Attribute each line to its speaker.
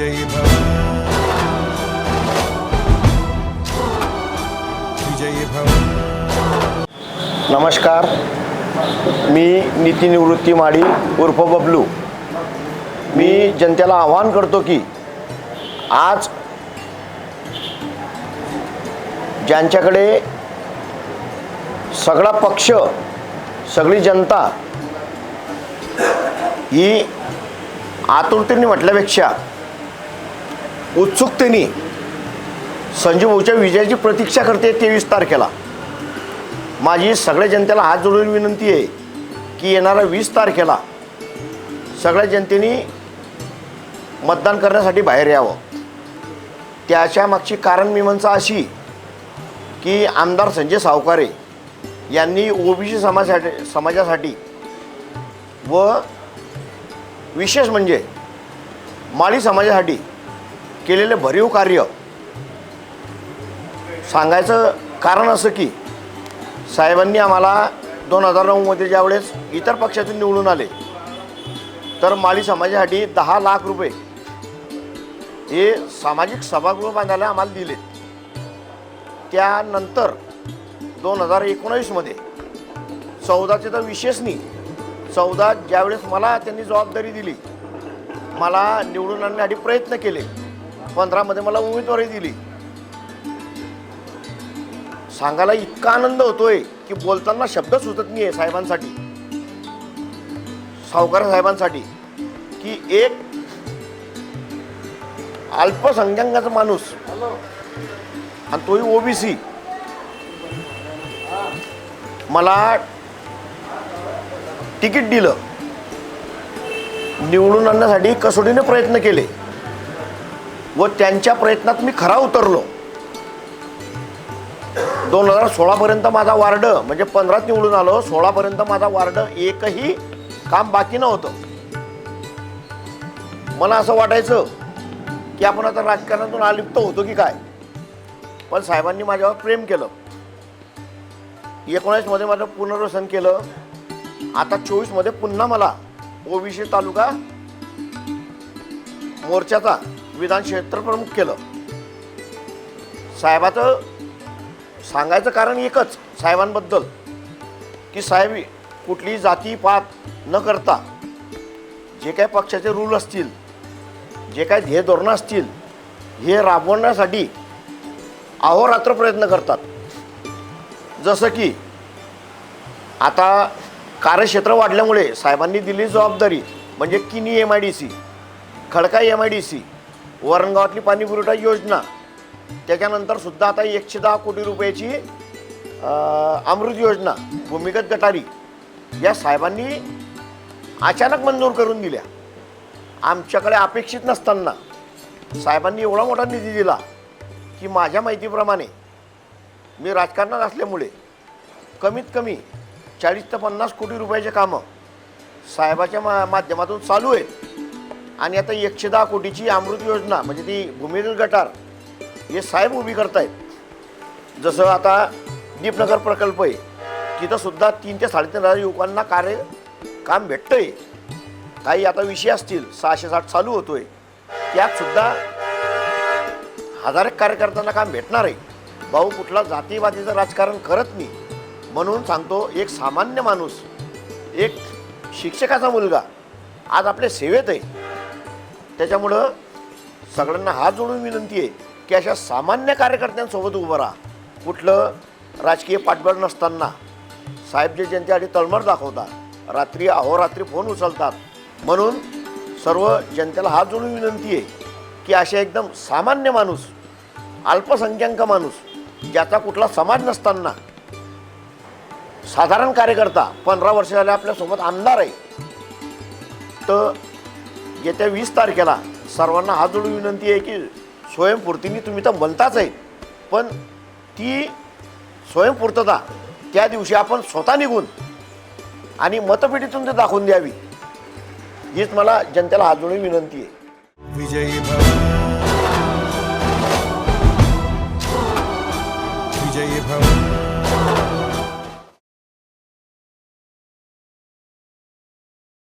Speaker 1: विजयी भव विजयी भव
Speaker 2: नमस्कार. मी नीती निवृत्ती माडी उर्फ बबलू. मी जनतेला आवाहन करतो की आज ज्यांच्याकडे सगळा पक्ष सगळी जनता ही आतुरतेने म्हटल्यापेक्षा उत्सुकतेने संजीवच्या भाऊच्या विजयाची प्रतीक्षा करते तेवीस तारखेला. माझी सगळ्या जनतेला हात जोडून विनंती आहे की येणाऱ्या वीस तारखेला सगळ्या जनतेने मतदान करण्यासाठी बाहेर यावं. त्याच्या मागची कारण मीमांचा अशी की आमदार संजय सावकारे यांनी ओबीसी समाजासाठी समाजासाठी व विशेष म्हणजे माळी समाजासाठी केलेले भरीव कार्य. सांगायचं कारण असं की साहेबांनी आम्हाला दोन हजार नऊमध्ये ज्यावेळेस इतर पक्षातून निवडून आले तर माळी समाजासाठी दहा लाख रुपये हे सामाजिक सभागृह बांधायला आम्हाला दिले. त्यानंतर दोन हजार एकोणावीसमध्ये चौदाचे तर विशेष नाही चौदा ज्यावेळेस मला त्यांनी जबाबदारी दिली मला निवडून आणण्यासाठी प्रयत्न केले पंधरामध्ये मला उमेदवारी दिली. सांगायला इतका आनंद होतोय की बोलताना शब्द सुचत नाही आहे साहेबांसाठी. सावकार साहेबांसाठी. की एक अल्पसंख्याकाचा माणूस. आणि तोही ओबीसी. मला तिकीट दिलं. निवडून आणण्यासाठी कसोटीने प्रयत्न केले. व त्यांच्या प्रयत्नात मी खरा उतरलो. दोन हजार सोळापर्यंत माझा वार्ड म्हणजे पंधरात निवडून आलो सोळापर्यंत माझा वार्ड एकही काम बाकी नव्हतं. मला असं वाटायचं की आपण आता राजकारणातून अलिप्त होतो की काय? पण साहेबांनी माझ्यावर प्रेम केलं. एकोणीसमध्ये माझं पुनर्वसन केलं. आता चोवीसमध्ये पुन्हा मला ओबीसी तालुका मोर्चाचा विधान क्षेत्रप्रमुख केलं. साहेबाचं सांगायचं कारण एकच साहेबांबद्दल की साहेब कुठलीही जाती पात न करता जे काही पक्षाचे रूल असतील जे काही ध्येय धोरणं असतील हे राबवण्यासाठी अहोरात्र प्रयत्न करतात. जसं की आता कार्यक्षेत्र वाढल्यामुळे साहेबांनी दिली जबाबदारी म्हणजे किनी M I D C Khadka M I D C वरणगावातली पाणी पुरवठा योजना. त्याच्यानंतर सुद्धा आता एकशे दहा कोटी रुपयाची अमृत योजना भूमिगत गटारी या साहेबांनी अचानक मंजूर करून दिल्या. आमच्याकडे अपेक्षित नसताना साहेबांनी एवढा मोठा निधी दिला की माझ्या माहितीप्रमाणे मी राजकारणात असल्यामुळे कमीत कमी चाळीस ते पन्नास कोटी रुपयाचे कामं साहेबाच्या मा माध्यमातून चालू आहेत. आणि आता एकशे दहा कोटीची अमृत योजना म्हणजे ती भूमिगत गटार हे साहेब उभी करतायत. जसं आता दीपनगर प्रकल्प आहे तिथंसुद्धा तीन ते साडेतीन हजार युवकांना कार्य काम भेटतं आहे काही आता विषय असतील सहाशे साठ चालू होतो आहे त्यातसुद्धा हजार कार्यकर्त्यांना काम भेटणार आहे. भाऊ कुठला जातीवादीचं राजकारण करत नाही. म्हणून सांगतो एक सामान्य माणूस एक शिक्षकाचा मुलगा आज आपल्या सेवेत आहे. त्याच्यामुळं सगळ्यांना हात जोडून विनंती आहे की अशा सामान्य कार्यकर्त्यांसोबत उभं राहा. कुठलं राजकीय पाठबळ नसताना साहेब जे जनतेसाठी तळमळ दाखवतात रात्री अहोरात्री फोन उचलतात म्हणून सर्व जनतेला हात जोडून विनंती आहे की अशा एकदम सामान्य माणूस अल्पसंख्याक माणूस ज्याचा कुठला समाज नसताना साधारण कार्यकर्ता पंधरा वर्ष झाले आपल्यासोबत आमदार आहे तर येत्या वीस तारखेला सर्वांना हात जोडून विनंती आहे की स्वयंपूर्तीने तुम्ही तर म्हणताच आहे. पण ती स्वयंपूर्तता त्या दिवशी आपण स्वतः निघून आणि मतपेटीतून ते दाखवून द्यावी. हीच मला जनतेला हात जोडून विनंती आहे.
Speaker 1: विजयी